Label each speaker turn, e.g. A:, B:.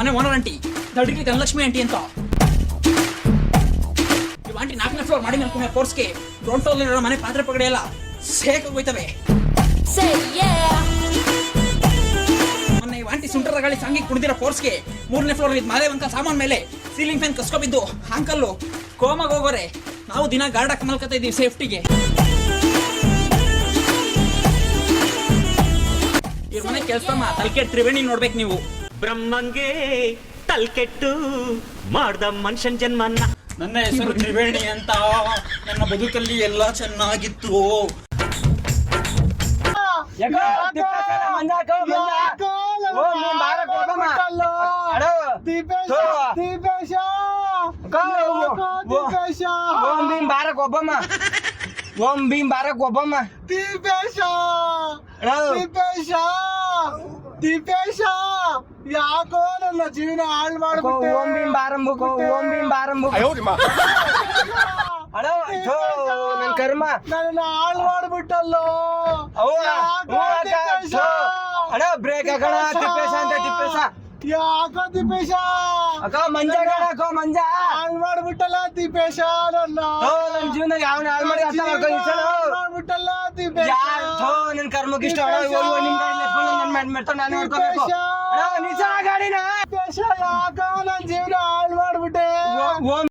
A: ಮನೆ owner aunty. ದಡ್ಡಿಗೆ Dhanalakshmi aunty ಅಂತ. ಇವ್ ಆಂಟಿ ನಾಲ್ಕನೇ ಫ್ಲೋರ್ ಮಾಡಿ ಮೇಲೆ ಕೋರ್ಸ್ಗೆ ಗ್ರೌಂಡ್ ಫ್ಲೋರ್ ಇರೋ ಮನೆ ಪಾತ್ರೆ ಪಗಡೆ ಎಲ್ಲ ಸೇಕ್ ಹೋಗ್ತವೆ. ಮೊನ್ನೆ ಇವ್ ಆಂಟಿ ಸುಂಟರ ಗಾಳಿ ಸಂಗಿ ಕುಡಿದಿರೋ ಕೋರ್ಸ್ಗೆ ಮೂರನೇ ಫ್ಲೋರ್ ಇದ್ ಮಾಲೆ ಬಂಕ ಸಾಮಾನ್ ಮೇಲೆ ಸೀಲಿಂಗ್ ಫ್ಯಾನ್ ಕಸ್ಕೊಬಿದ್ದು ಅಂಕಲ್ಲು ಕೋಮಾಗ ಹೋಗೋರೆ. ನಾವು ದಿನ ಗಾರ್ಡ್ ಹಾಕಿ ಮಲ್ಕತಾ ಇದೀವಿ ಸೇಫ್ಟಿಗೆ ಇವ್ರ ಮನೆ ಕೆಲ್ಸಮ್ಮ ತಲ್ಕೆ ತ್ರಿವೇಣಿ ನೋಡ್ಬೇಕು ನೀವು.
B: ಬ್ರಹ್ಮಂಗೆ ತಲ್ಕೆಟ್ಟು ಮಾಡ್ದ ಮನುಷ್ಯನ್ ಜನ್ಮನ್ನ.
A: ನನ್ನ ಹೆಸರು ತ್ರಿವೇಣಿ ಅಂತ. ನನ್ನ ಬದುಕಲ್ಲಿ ಎಲ್ಲ ಚೆನ್ನಾಗಿತ್ತು.
C: ಓಂ ಭೀಮ್ ಬಾರಕ್ ಒಬ್ಬಮ್ಮ. ಓಂ ಭೀಮ್ ಬಾರಕ್ ಒಬ್ಬಮ್ಮ.
D: ದೀಪೇಶ. ದೀಪೇಶ. ದೀಪೇಶ. ಯಾಕೋ ನನ್ನ ಜೀವನ ಹಾಳು ಮಾಡ್ಬಿಟ್ಟೆ?
C: ಓಂ ಭೀಮ್ ಬಾರಂಬುಕು ಓಂ ಭೀಮ್ ಅಣ್ಣ ಥೋ, ನನ್ ಕರ್ಮ.
D: ನನ್ನ ಹಾಳು ಮಾಡ್ಬಿಟ್ಟಲ್ಲೋ?
C: ಅವ್ವ,
D: ಯಾಕೋ
C: ಹ್ಞೂ ಅಕ್ಕ? ಥೋ. ಅಣ್ಣ ಬ್ರೇಕ್ ಹಾಕೋಣ ತಿಪ್ಪೇಶ ಅಂತ ತಿಪ್ಪೇಶ.
D: ಯಾಕೋ ದೀಪೇಶ
C: ಅಕ್ಕ ಮಂಜ ಕಣ ಅಕ್ಕ ಮಂಜ.
D: ಹಾಳು ಮಾಡ್ಬಿಟ್ಟಲ್ಲ ದೀಪೇಶ ನನ್ನ?
C: ಥೋ, ನನ್ ಜೀವನದಾಗ ಯಾವನ ಹಾಳು ಮಾಡಿ ಅರ್ಥ ಮಾಡ್ಕೊ ಈ ಸಲ.
D: ಹಾಳ್ ಮಾಡ್ಬಿಟ್ಟಲ್ಲ ದೀಪೇಶ
C: ಯಾರ್ ಥೋ, ನನ್ ಕರ್ಮಕ್ಕೆ ಇಷ್ಟ? ಅಣ್ಣ ಇವಾಗ ಹೋಗ್ ನಿಮ್ ಗಾಡಿ ಎತ್ಕೊಂಡು ನನ್ ನೋಡ್ಕೋಬೇಕು. ನಿಲ್ಸಣ ಗಾಡಿನ
D: ದೀಪೇಶ ಯಾಕೋ ನನ್ನ ಜೀವನ ಹಾಳು ಮಾಡ್ಬಿಟ್ಟೆ
C: ಓಂ